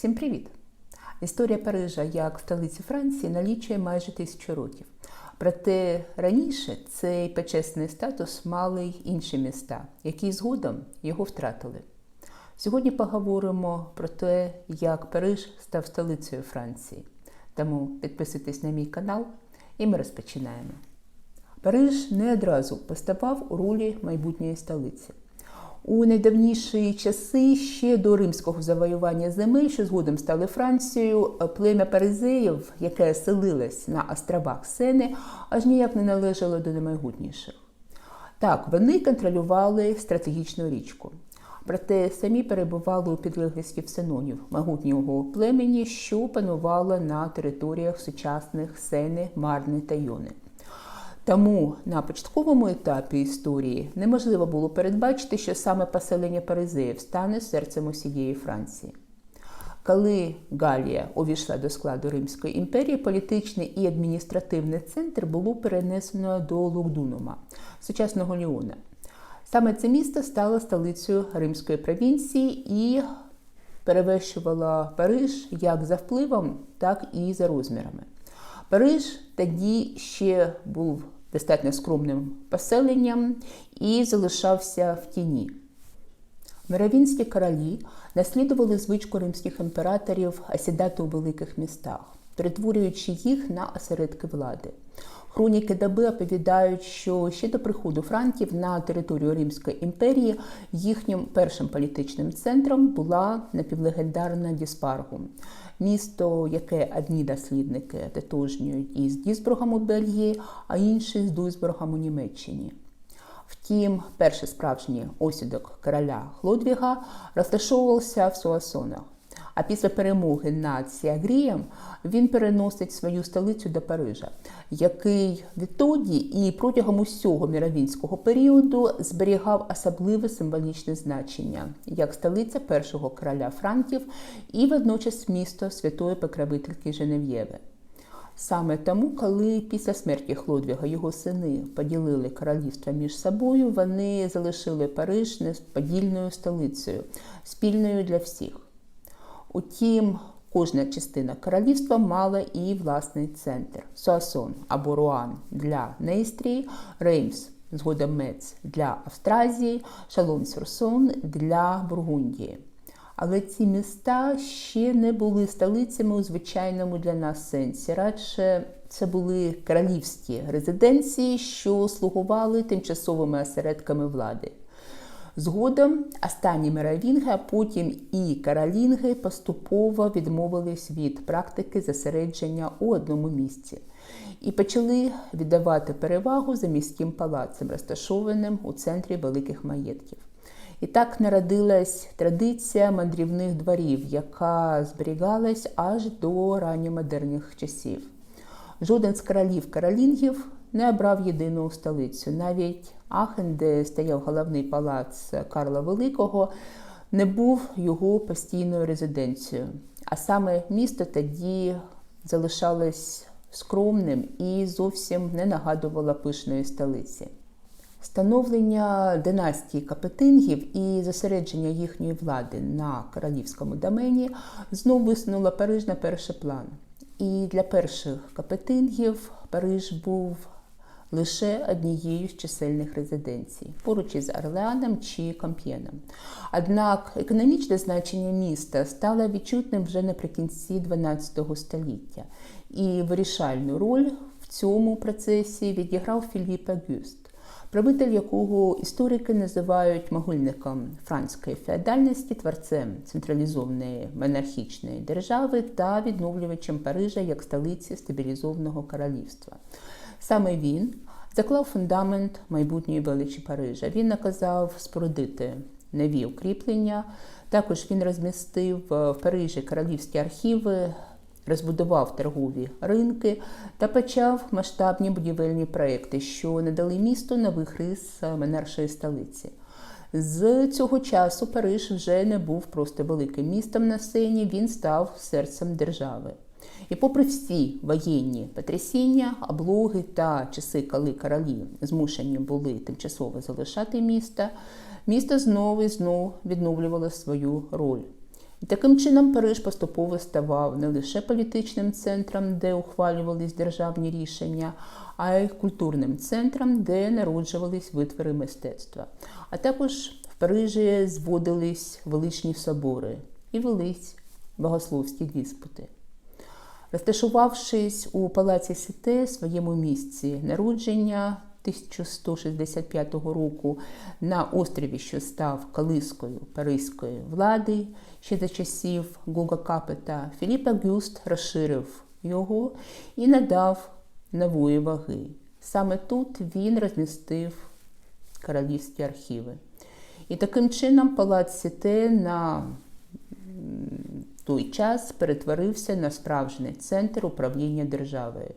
Всім привіт! Історія Парижа як столиці Франції налічує майже тисячу років. Проте раніше цей почесний статус мали й інші міста, які згодом його втратили. Сьогодні поговоримо про те, як Париж став столицею Франції. Тому підписуйтесь на мій канал і ми розпочинаємо. Париж не одразу поставав у ролі майбутньої столиці. У найдавніші часи ще до римського завоювання земель, що згодом стали Францією, плем'я Паризеїв, яке селилось на островах Сени, аж ніяк не належало до наймайбутніших. Так, вони контролювали стратегічну річку. Проте самі перебували у підлеглості всенонів могутнього племені, що панувало на територіях сучасних Сени, Марни та Йони. Тому на початковому етапі історії неможливо було передбачити, що саме поселення Паризеїв стане серцем усієї Франції. Коли Галія увійшла до складу Римської імперії, політичний і адміністративний центр було перенесено до Лугдунума, сучасного Ліона. Саме це місто стало столицею Римської провінції і перевищувало Париж як за впливом, так і за розмірами. Париж тоді ще був достатньо скромним поселенням і залишався в тіні. Мировінські королі наслідували звичку римських імператорів осідати у великих містах, перетворюючи їх на осередки влади. Хроніки доби оповідають, що ще до приходу франків на територію Римської імперії їхнім першим політичним центром була напівлегендарна Діспаргу, місто, яке одні дослідники тотожнюють із Дісбургом у Бельгії, а інші з Дуйсбургом у Німеччині. Втім, перший справжній осідок короля Хлодвіга розташовувався в Суасонах. А після перемоги над Сіагрієм він переносить свою столицю до Парижа, який відтоді і протягом усього міровінського періоду зберігав особливе символічне значення як столиця першого короля Франків і водночас місто святої покровительки Женев'єви. Саме тому, коли після смерті Хлодвіга його сини поділили королівство між собою, вони залишили Париж несподільною столицею, спільною для всіх. Утім, кожна частина королівства мала і власний центр: Суасон або Руан для Нейстрії, Реймс, згодом Мец для Австразії, Шалон-Сюрсон для Бургундії. Але ці міста ще не були столицями у звичайному для нас сенсі. Радше це були королівські резиденції, що слугували тимчасовими осередками влади. Згодом останні меровінги, а потім і каролінги поступово відмовились від практики зосередження у одному місці і почали віддавати перевагу за міським палацем, розташованим у центрі великих маєтків. І так народилась традиція мандрівних дворів, яка зберігалась аж до ранньомодерних часів. Жоден з королів каролінгів не обрав єдину столицю. Навіть Ахен, де стояв головний палац Карла Великого, не був його постійною резиденцією. А саме місто тоді залишалось скромним і зовсім не нагадувало пишної столиці. Становлення династії Капетингів і зосередження їхньої влади на королівському домені знову висунуло Париж на перший план. І для перших капетингів Париж був лише однією з чисельних резиденцій, поруч із Орлеаном чи Камп'єном. Однак економічне значення міста стало відчутним вже наприкінці XII століття, і вирішальну роль в цьому процесі відіграв Філіп Агюст. Правитель якого історики називають могильником франської феодальності, творцем централізованої монархічної держави та відновлювачем Парижа як столиці стабілізованого королівства. Саме він заклав фундамент майбутньої величі Парижа. Він наказав спорудити нові укріплення. Також він розмістив в Парижі королівські архіви, розбудував торгові ринки та почав масштабні будівельні проекти, що надали місту нових рис монаршої столиці. З цього часу Париж вже не був просто великим містом на сцені, він став серцем держави. І попри всі воєнні потрясіння, облоги та часи, коли королі змушені були тимчасово залишати місто, місто знову і знову відновлювало свою роль. І таким чином Париж поступово ставав не лише політичним центром, де ухвалювались державні рішення, а й культурним центром, де народжувались витвори мистецтва. А також в Парижі зводились величні собори і велись богословські диспути. Розташувавшись у палаці Сіте, своєму місці народження 1165 року на острові, що став колискою паризької влади, ще за часів Гуга Капета, Філіп Агюст розширив його і надав нової ваги. Саме тут він розмістив королівські архіви. І таким чином палац Сіте на той час перетворився на справжній центр управління державою.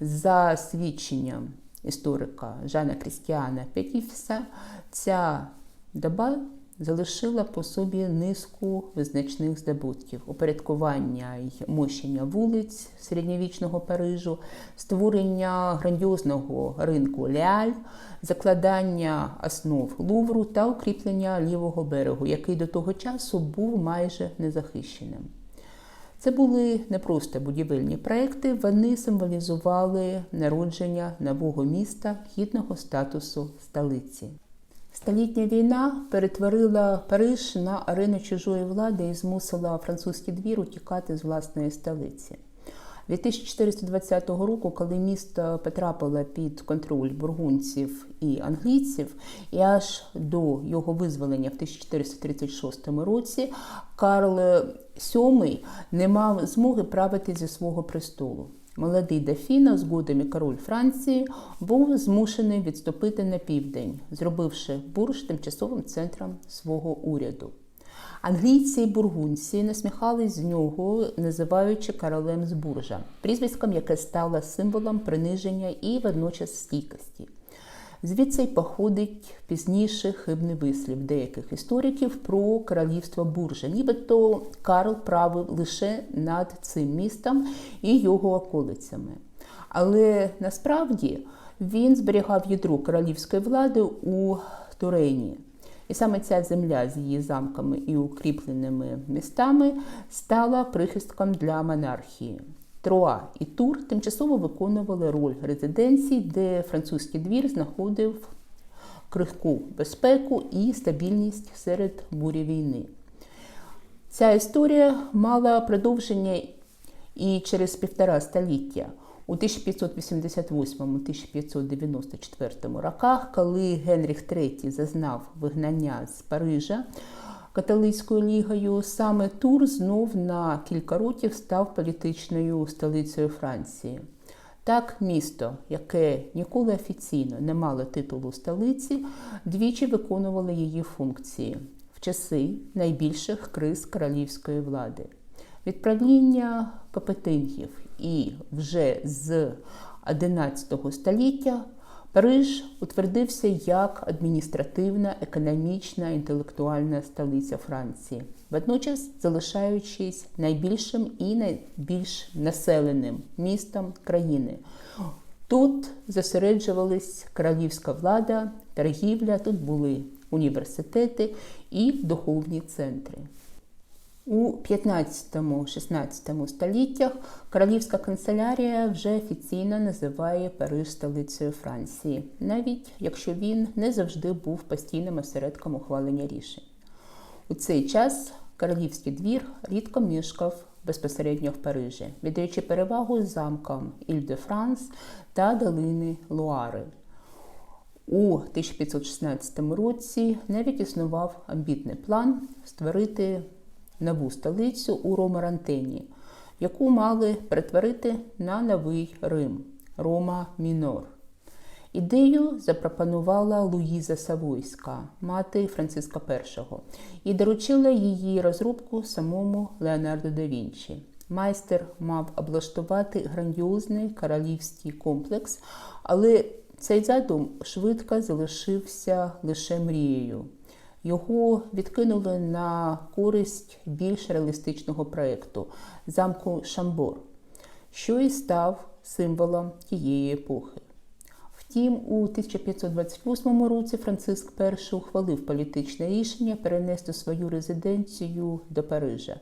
За свідченням історика Жана Крістіана Петіфіса, ця доба залишила по собі низку визначних здобутків: упорядкування й мощення вулиць середньовічного Парижу, створення грандіозного ринку Леаль, закладання основ Лувру та укріплення лівого берегу, який до того часу був майже незахищеним. Це були не просто будівельні проекти, вони символізували народження нового міста гідного статусу столиці. Столітня війна перетворила Париж на арену чужої влади і змусила французький двір утікати з власної столиці. 2420 року, коли місто потрапило під контроль бургунців і англійців, і аж до його визволення в 1436 році, Карл VII не мав змоги правити зі свого престолу. Молодий Дафіна, згодом і король Франції, був змушений відступити на південь, зробивши Бурж тимчасовим центром свого уряду. Англійці і бургунці насміхались з нього, називаючи королем з буржа, прізвиськом, яке стало символом приниження і водночас стійкості. Звідси й походить пізніше хибний вислів деяких істориків про королівство буржа, нібито Карл правив лише над цим містом і його околицями. Але насправді він зберігав ядро королівської влади у Турені. І саме ця земля з її замками і укріпленими містами стала прихистком для монархії. Троа і Тур тимчасово виконували роль резиденцій, де французький двір знаходив крихку безпеку і стабільність серед бурі війни. Ця історія мала продовження і через півтора століття. У 1588-1594 роках, коли Генріх III зазнав вигнання з Парижа католицькою лігою, саме Тур знов на кілька років став політичною столицею Франції. Так, місто, яке ніколи офіційно не мало титулу столиці, двічі виконувало її функції в часи найбільших криз королівської влади. Відправління капетингів і вже з 11 століття Париж утвердився як адміністративна, економічна, інтелектуальна столиця Франції, водночас залишаючись найбільшим і найбільш населеним містом країни. Тут зосереджувалась королівська влада, торгівля, тут були університети і духовні центри. У 15-16 століттях королівська канцелярія вже офіційно називає Париж столицею Франції, навіть якщо він не завжди був постійним осередком ухвалення рішень. У цей час королівський двір рідко мешкав безпосередньо в Парижі, віддаючи перевагу замкам Іль-де-Франс та долини Луари. У 1516 році навіть існував амбітний план створити нову столицю у Ромарантені, яку мали перетворити на новий Рим Рома Мінор. Ідею запропонувала Луїза Савойська, мати Франциска І, і доручила її розробку самому Леонардо да Вінчі. Майстер мав облаштувати грандіозний королівський комплекс, але цей задум швидко залишився лише мрією. Його відкинули на користь більш реалістичного проєкту замку Шамбор, що і став символом тієї епохи. Втім, у 1528 році Франциск І ухвалив політичне рішення перенести свою резиденцію до Парижа.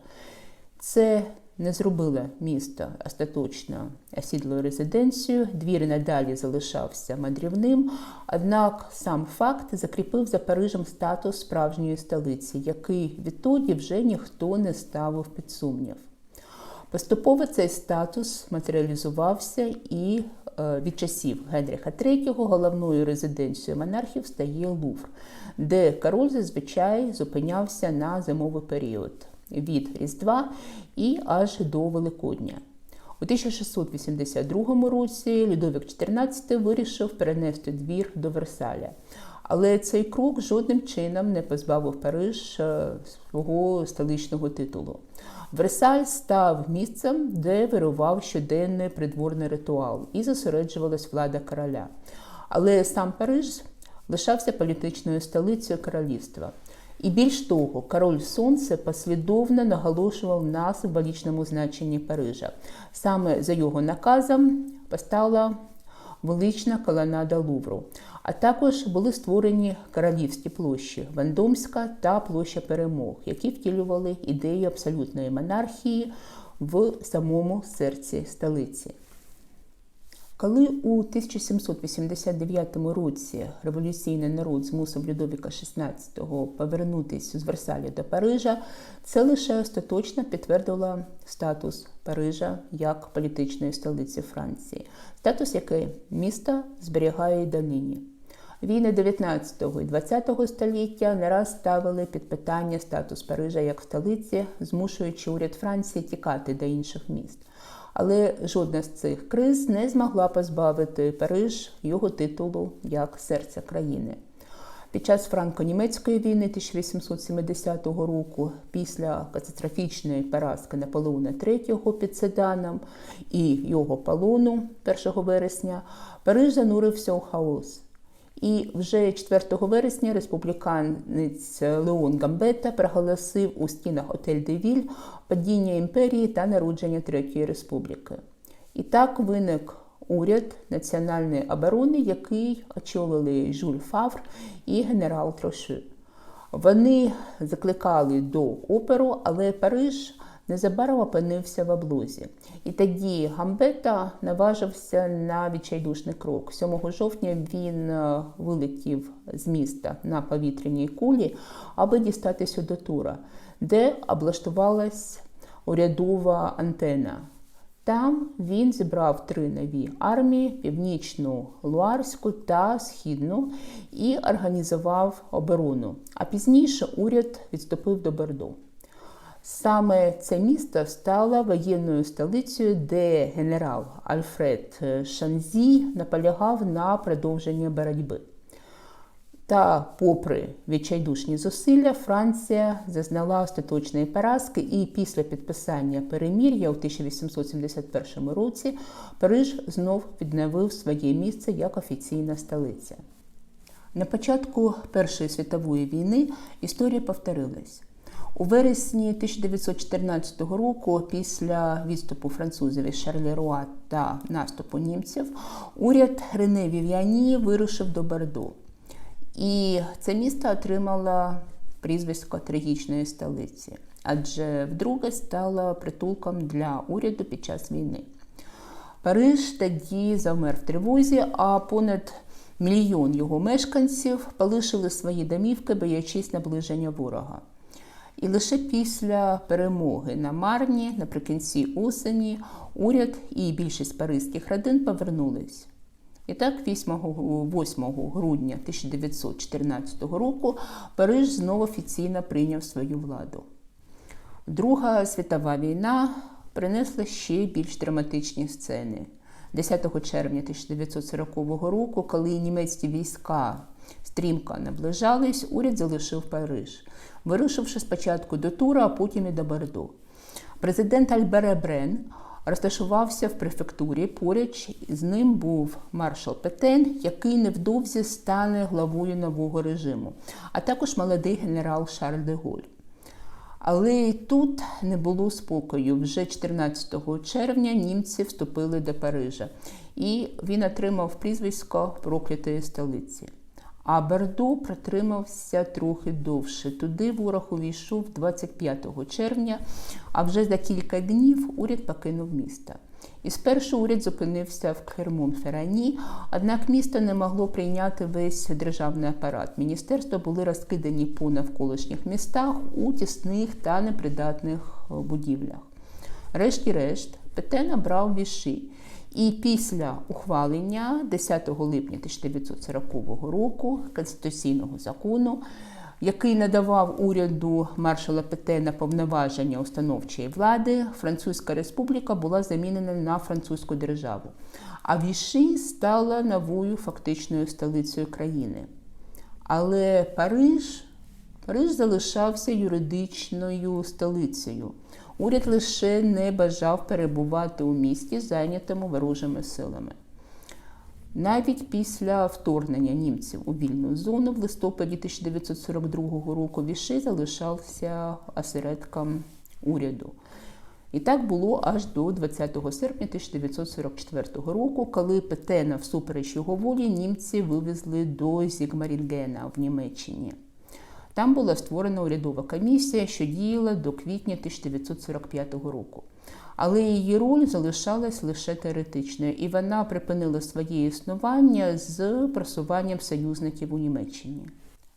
Це не зробило місто остаточно осідлою резиденцією, двір надалі залишався мандрівним, однак сам факт закріпив за Парижем статус справжньої столиці, який відтоді вже ніхто не ставив під сумнів. Поступово цей статус матеріалізувався і е, від часів Генріха III головною резиденцією монархів стає Лувр, де король зазвичай зупинявся на зимовий період від Різдва і аж до Великодня. У 1682 році Людовік XIV вирішив перенести двір до Версаля. Але цей крок жодним чином не позбавив Париж е, свого столичного титулу. Версаль став місцем, де вирував щоденний придворний ритуал і зосереджувалась влада короля. Але сам Париж лишався політичною столицею королівства. І більш того, король Сонце послідовно наголошував на символічному значенні Парижа. Саме за його наказом постала велична колонада Лувру, а також були створені королівські площі Вандомська та площа Перемог, які втілювали ідеї абсолютної монархії в самому серці столиці. Коли у 1789 році революційний народ змусив Людовіка XVI повернутися з Версаля до Парижа, це лише остаточно підтвердило статус Парижа як політичної столиці Франції, статус який місто зберігає й донині. Війни 19 і 20 століття не раз ставили під питання статус Парижа як столиці, змушуючи уряд Франції тікати до інших міст але жодна з цих криз не змогла позбавити Париж його титулу як серця країни. Під час франко-німецької війни 1870 року, після катастрофічної поразки Наполеона III під Седаном і його полону 1 вересня, Париж занурився у хаос. І вже 4 вересня республіканець Леон Гамбета проголосив у стінах Отель де Віль падіння імперії та народження Третьої республіки. І так виник уряд національної оборони, який очолили Жюль Фавр і генерал Троши. Вони закликали до оперу, але Париж незабаром опинився в облозі. І тоді Гамбета наважився на відчайдушний крок. 7 жовтня він е, вилетів з міста на повітряній кулі, аби дістатися до Тура, де облаштувалась урядова антена. Там він зібрав три нові армії: північну Луарську та Східну, і організував оборону. А пізніше уряд відступив до Бордо. Саме це місто стало воєнною столицею, де генерал Альфред Шанзі наполягав на продовженні боротьби. Та, попри відчайдушні зусилля, Франція зазнала остаточної поразки, і після підписання перемір'я у 1871 році Париж знов відновив своє місце як офіційна столиця. На початку Першої світової війни історія повторилась. У вересні 1914 року, після відступу французів із Шарлеруа та наступу німців, уряд Рене Вів'яні вирушив до Бордо. І це місто отримало прізвисько трагічної столиці, адже вдруге стало притулком для уряду під час війни. Париж тоді завмер в тривозі, а понад мільйон його мешканців полишили свої домівки, боячись наближення ворога. І лише після перемоги на Марні наприкінці осені уряд і більшість паризьких родин повернулись. І так, 8 грудня 1914 року Париж знову офіційно прийняв свою владу. Друга світова війна принесла ще більш драматичні сцени. 10 червня 1940 року, коли німецькі війська стрімко наближались, уряд залишив Париж, вирушивши спочатку до Тура, а потім і до Бордо. Президент Альбере Брен розташувався в префектурі. Поряд з ним був маршал Петен, який невдовзі стане главою нового режиму, а також молодий генерал Шарль де Голь. Але і тут не було спокою. Вже 14 червня німці вступили до Парижа, і він отримав прізвисько проклятої столиці. А Бердо протримався трохи довше. Туди ворог увійшов 25 червня, а вже за кілька днів уряд покинув місто. І спершу уряд зупинився в Клермон-Феррані, однак місто не могло прийняти весь державний апарат. Міністерства були розкидані по навколишніх містах у тісних та непридатних будівлях. Решті-решт, Петен набрав віші. І після ухвалення 10 липня 1940 року конституційного закону, який надавав уряду маршала Петена повноваження установчої влади, Французька республіка була замінена на французьку державу. А Віші стала новою фактичною столицею країни. Але Париж, Париж залишався юридичною столицею. Уряд лише не бажав перебувати у місті, зайнятому ворожими силами. Навіть після вторгнення німців у вільну зону в листопаді 1942 року Віши залишався осередком уряду. І так було аж до 20 серпня 1944 року, коли Петена, всупереч його волі, німці вивезли до Зігмарінгена в Німеччині. Там була створена урядова комісія, що діяла до квітня 1945 року. Але її роль залишалась лише теоретичною, і вона припинила своє існування з просуванням союзників у Німеччині.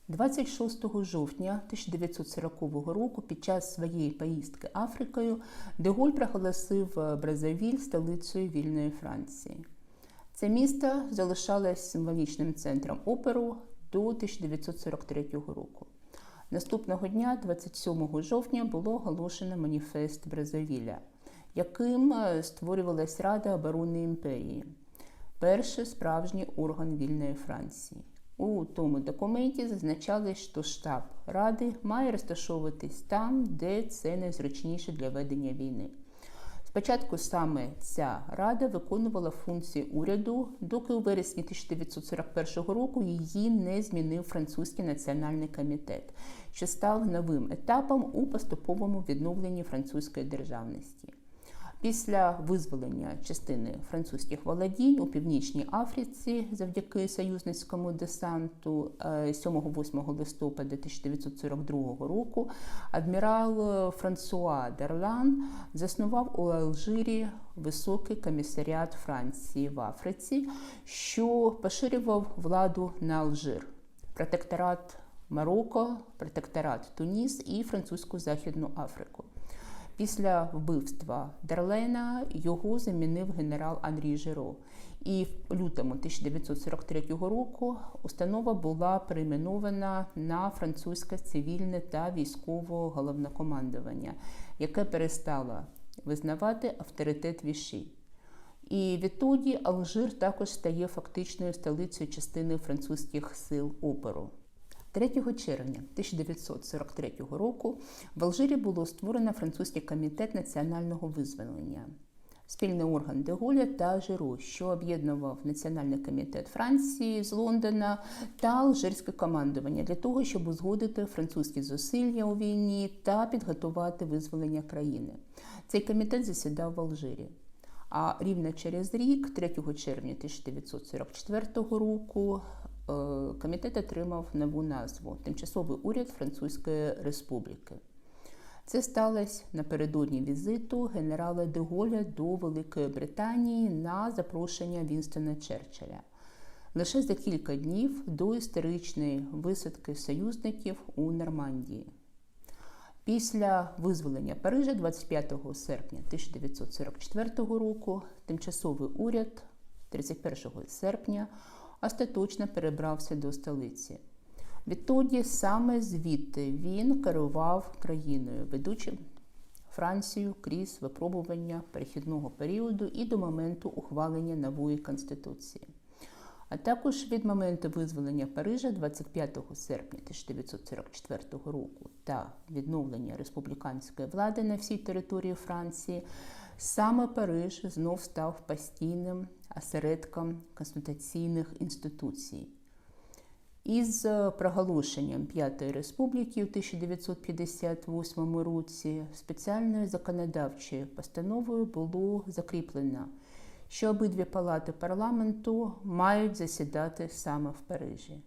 26 жовтня 1940 року, під час своєї поїздки Африкою, Деголь проголосив Бразавіль столицею вільної Франції. Це місто залишалось символічним центром оперу до 1943 року. Наступного дня, 27 жовтня, було оголошено маніфест Бразавіля, яким створювалась Рада оборони імперії, перший справжній орган вільної Франції. У тому документі зазначалось, що штаб Ради має розташовуватись там, де це найзручніше для ведення війни. Спочатку саме ця рада виконувала функції уряду, доки у вересні 1941 року її не змінив французький національний комітет, що став новим етапом у поступовому відновленні французької державності. Після визволення частини французьких володінь у північній Африці завдяки союзницькому десанту 7-8 листопада 1942 року адмірал Франсуа Дерлан заснував у Алжирі високий комісаріат Франції в Африці, що поширював владу на Алжир, протекторат Марокко, протекторат Туніс і французьку Західну Африку. Після вбивства Дерлена його замінив генерал Анрі Жиро. І в лютому 1943 року установа була перейменована на французьке цивільне та військове головнокомандування, яке перестало визнавати авторитет віші. І відтоді Алжир також стає фактичною столицею частини французьких сил опору. 3 червня 1943 року в Алжирі було створено французький комітет національного визволення, спільний орган Деголя та Жиро, що об'єднував Національний комітет Франції з Лондона та Алжирське командування для того, щоб узгодити французькі зусилля у війні та підготувати визволення країни. Цей комітет засідав в Алжирі. А рівно через рік, 3 червня 1944 року, комітет отримав нову назву Тимчасовий уряд Французької Республіки. Це сталося напередодні візиту генерала Деголя до Великої Британії на запрошення Вінстона Черчилля. Лише за кілька днів до історичної висадки союзників у Нормандії. Після визволення Парижа 25 серпня 1944 року тимчасовий уряд 31 серпня остаточно перебрався до столиці. Відтоді саме звідти він керував країною, ведучи Францію крізь випробування перехідного періоду і до моменту ухвалення нової конституції. А також від моменту визволення Парижа 25 серпня 1944 року та відновлення республіканської влади на всій території Франції, саме Париж знов став постійним осередком консультаційних інституцій. Із е, проголошенням П'ятої республіки у 1958 році спеціальною законодавчою постановою було закріплено, що обидві палати парламенту мають засідати саме в Парижі.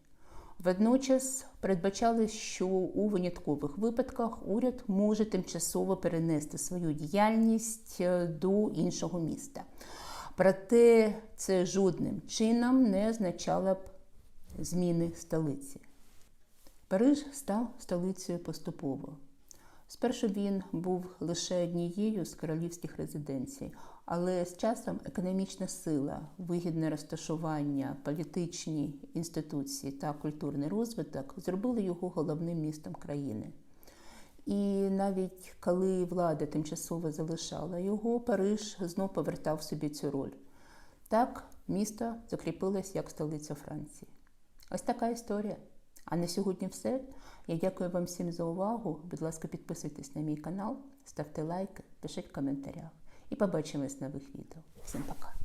Водночас передбачали, що у виняткових випадках уряд може тимчасово перенести свою діяльність е, до іншого міста. Проте це жодним чином не означало б зміни столиці. Париж став столицею поступово. Спершу він був лише однією з королівських резиденцій, але з часом економічна сила, вигідне розташування, політичні інституції та культурний розвиток зробили його головним містом країни. І навіть коли влада тимчасово залишала його, Париж знов повертав собі цю роль. Так, місто закріпилось як столиця Франції. Ось така історія. А на сьогодні все. Я дякую вам всім за увагу. Будь ласка, підписуйтесь на мій канал, ставте лайки, пишіть в коментарях. І побачимось в нових відео. Всім пока!